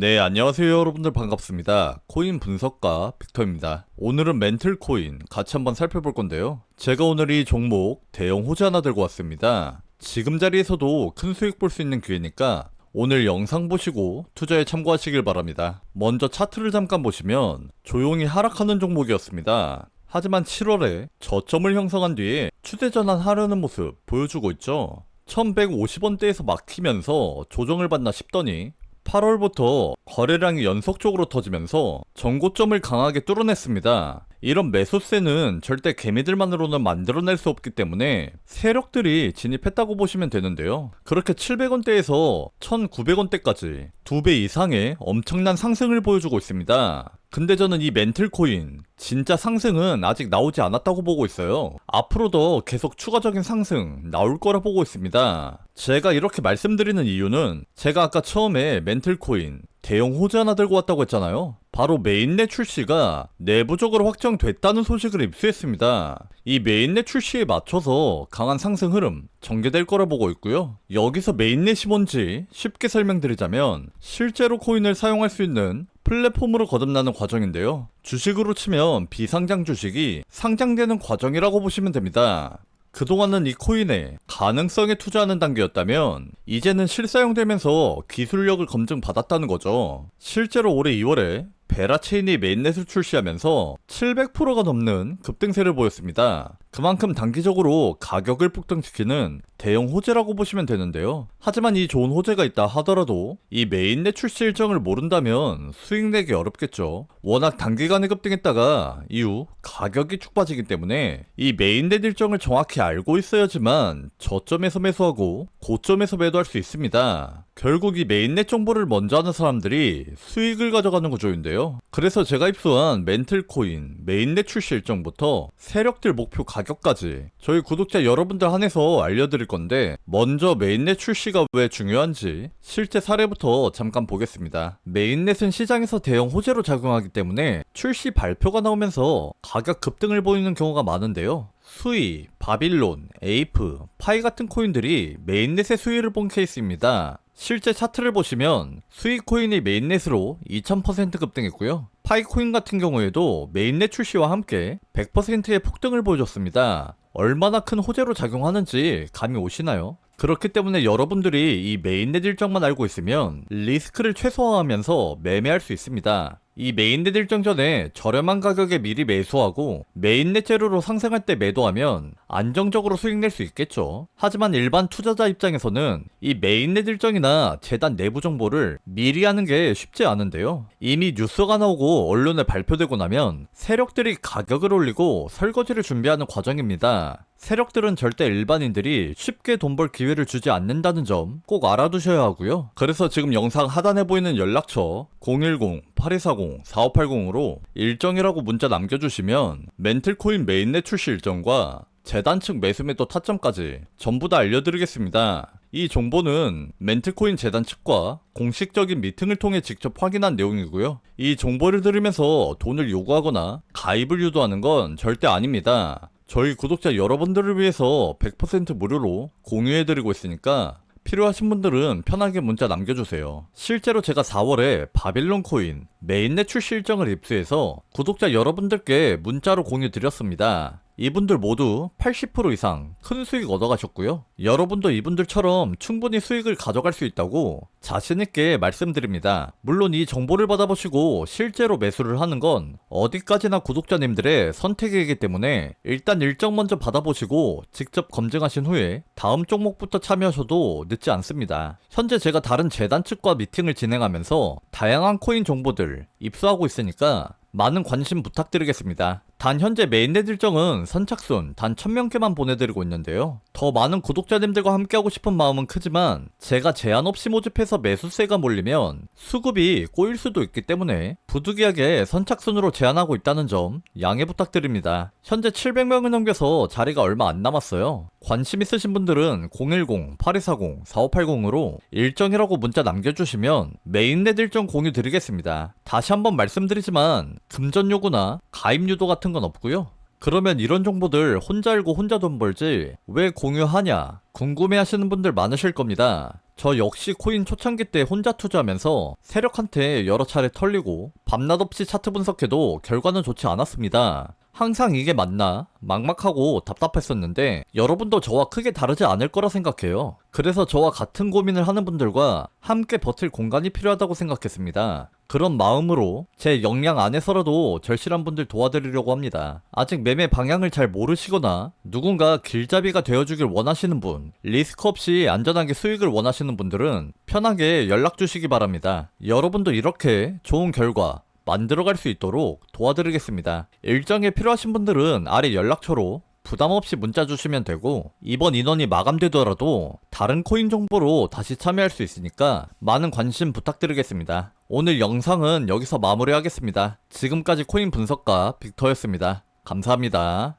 네, 안녕하세요 여러분들 반갑습니다. 코인 분석가 빅터입니다. 오늘은 멘틀 코인 같이 한번 살펴볼 건데요. 제가 오늘 이 종목 대형 호재 하나 들고 왔습니다. 지금 자리에서도 큰 수익 볼 수 있는 기회니까 오늘 영상 보시고 투자에 참고하시길 바랍니다. 먼저 차트를 잠깐 보시면 조용히 하락하는 종목이었습니다. 하지만 7월에 저점을 형성한 뒤에 추세 전환하려는 모습 보여주고 있죠. 1150원대에서 막히면서 조정을 받나 싶더니 8월부터 거래량이 연속적으로 터지면서 전고점을 강하게 뚫어냈습니다. 이런 매수세는 절대 개미들만으로는 만들어낼 수 없기 때문에 세력들이 진입했다고 보시면 되는데요. 그렇게 700원대에서 1900원대까지 두 배 이상의 엄청난 상승을 보여주고 있습니다. 근데 저는 이 멘틀코인 진짜 상승은 아직 나오지 않았다고 보고 있어요. 앞으로도 계속 추가적인 상승 나올 거라 보고 있습니다. 제가 이렇게 말씀드리는 이유는 제가 아까 처음에 멘틀코인 대형 호재 하나 들고 왔다고 했잖아요. 바로 메인넷 출시가 내부적으로 확정됐다는 소식을 입수했습니다. 이 메인넷 출시에 맞춰서 강한 상승 흐름 전개될 거라 보고 있고요. 여기서 메인넷이 뭔지 쉽게 설명드리자면 실제로 코인을 사용할 수 있는 플랫폼으로 거듭나는 과정인데요. 주식으로 치면 비상장 주식이 상장되는 과정이라고 보시면 됩니다. 그동안은 이 코인에 가능성에 투자하는 단계였다면 이제는 실사용되면서 기술력을 검증받았다는 거죠. 실제로 올해 2월에 베라체인이 메인넷을 출시하면서 700%가 넘는 급등세를 보였습니다. 그만큼 단기적으로 가격을 폭등시키는 대형 호재라고 보시면 되는데요. 하지만 이 좋은 호재가 있다 하더라도 이 메인넷 출시 일정을 모른다면 수익 내기 어렵겠죠. 워낙 단기간에 급등했다가 이후 가격이 쭉 빠지기 때문에 이 메인넷 일정을 정확히 알고 있어야지만 저점에서 매수하고 고점에서 매도할 수 있습니다. 결국 이 메인넷 정보를 먼저 하는 사람들이 수익을 가져가는 구조인데요. 그래서 제가 입수한 멘틀 코인 메인넷 출시 일정부터 세력들 목표 가격까지 저희 구독자 여러분들 한해서 알려드릴 건데 먼저 메인넷 출시가 왜 중요한지 실제 사례부터 잠깐 보겠습니다. 메인넷은 시장에서 대형 호재로 작용하기 때문에 출시 발표가 나오면서 가격 급등을 보이는 경우가 많은데요. 수이, 바빌론, 에이프, 파이 같은 코인들이 메인넷의 수위를 본 케이스입니다. 실제 차트를 보시면 수익 코인이 메인넷으로 2000% 급등했고요. 파이코인 같은 경우에도 메인넷 출시와 함께 100%의 폭등을 보여줬습니다. 얼마나 큰 호재로 작용하는지 감이 오시나요? 그렇기 때문에 여러분들이 이 메인넷 일정만 알고 있으면 리스크를 최소화하면서 매매할 수 있습니다. 이 메인넷 일정 전에 저렴한 가격에 미리 매수하고 메인넷 재료로 상승할 때 매도하면 안정적으로 수익 낼 수 있겠죠. 하지만 일반 투자자 입장에서는 이 메인넷 일정이나 재단 내부 정보를 미리 하는 게 쉽지 않은데요. 이미 뉴스가 나오고 언론에 발표되고 나면 세력들이 가격을 올리고 설거지를 준비하는 과정입니다. 세력들은 절대 일반인들이 쉽게 돈 벌 기회를 주지 않는다는 점 꼭 알아두셔야 하고요. 그래서 지금 영상 하단에 보이는 연락처 010-8240-4580으로 일정이라고 문자 남겨주시면 멘틀코인 메인넷 출시 일정과 재단 측 매수 매도 타점까지 전부 다 알려드리겠습니다. 이 정보는 멘틀코인 재단 측과 공식적인 미팅을 통해 직접 확인한 내용이고요. 이 정보를 들으면서 돈을 요구하거나 가입을 유도하는 건 절대 아닙니다. 저희 구독자 여러분들을 위해서 100% 무료로 공유해드리고 있으니까 필요하신 분들은 편하게 문자 남겨주세요. 실제로 제가 4월에 바빌론 코인 메인넷 출시 일정을 입수해서 구독자 여러분들께 문자로 공유 드렸습니다. 이분들 모두 80% 이상 큰 수익 얻어가셨고요. 여러분도 이분들처럼 충분히 수익을 가져갈 수 있다고 자신있게 말씀드립니다. 물론 이 정보를 받아보시고 실제로 매수를 하는 건 어디까지나 구독자님들의 선택이기 때문에 일단 일정 먼저 받아보시고 직접 검증하신 후에 다음 종목부터 참여하셔도 늦지 않습니다. 현재 제가 다른 재단 측과 미팅을 진행하면서 다양한 코인 정보들 입수하고 있으니까 많은 관심 부탁드리겠습니다. 단 현재 메인넷 일정은 선착순 단 1000명께만 보내드리고 있는데요. 더 많은 구독자님들과 함께하고 싶은 마음은 크지만 제가 제한 없이 모집해서 매수세가 몰리면 수급이 꼬일 수도 있기 때문에 부득이하게 선착순으로 제한하고 있다는 점 양해 부탁드립니다. 현재 700명을 넘겨서 자리가 얼마 안 남았어요. 관심 있으신 분들은 010-8240-4580으로 일정이라고 문자 남겨주시면 메인넷 일정 공유 드리겠습니다. 다시 한번 말씀드리지만 금전 요구나 가입 유도 같은 건 없고요. 그러면 이런 정보들 혼자 알고 혼자 돈 벌지 왜 공유하냐 궁금해 하시는 분들 많으실 겁니다. 저 역시 코인 초창기 때 혼자 투자하면서 세력한테 여러 차례 털리고 밤낮 없이 차트 분석해도 결과는 좋지 않았습니다. 항상 이게 맞나? 막막하고 답답했었는데 여러분도 저와 크게 다르지 않을 거라 생각해요. 그래서 저와 같은 고민을 하는 분들과 함께 버틸 공간이 필요하다고 생각했습니다. 그런 마음으로 제 역량 안에서라도 절실한 분들 도와드리려고 합니다. 아직 매매 방향을 잘 모르시거나 누군가 길잡이가 되어주길 원하시는 분, 리스크 없이 안전하게 수익을 원하시는 분들은 편하게 연락 주시기 바랍니다. 여러분도 이렇게 좋은 결과 만들어갈 수 있도록 도와드리겠습니다. 일정에 필요하신 분들은 아래 연락처로 부담 없이 문자 주시면 되고 이번 인원이 마감되더라도 다른 코인 정보로 다시 참여할 수 있으니까 많은 관심 부탁드리겠습니다. 오늘 영상은 여기서 마무리하겠습니다. 지금까지 코인 분석가 빅터였습니다. 감사합니다.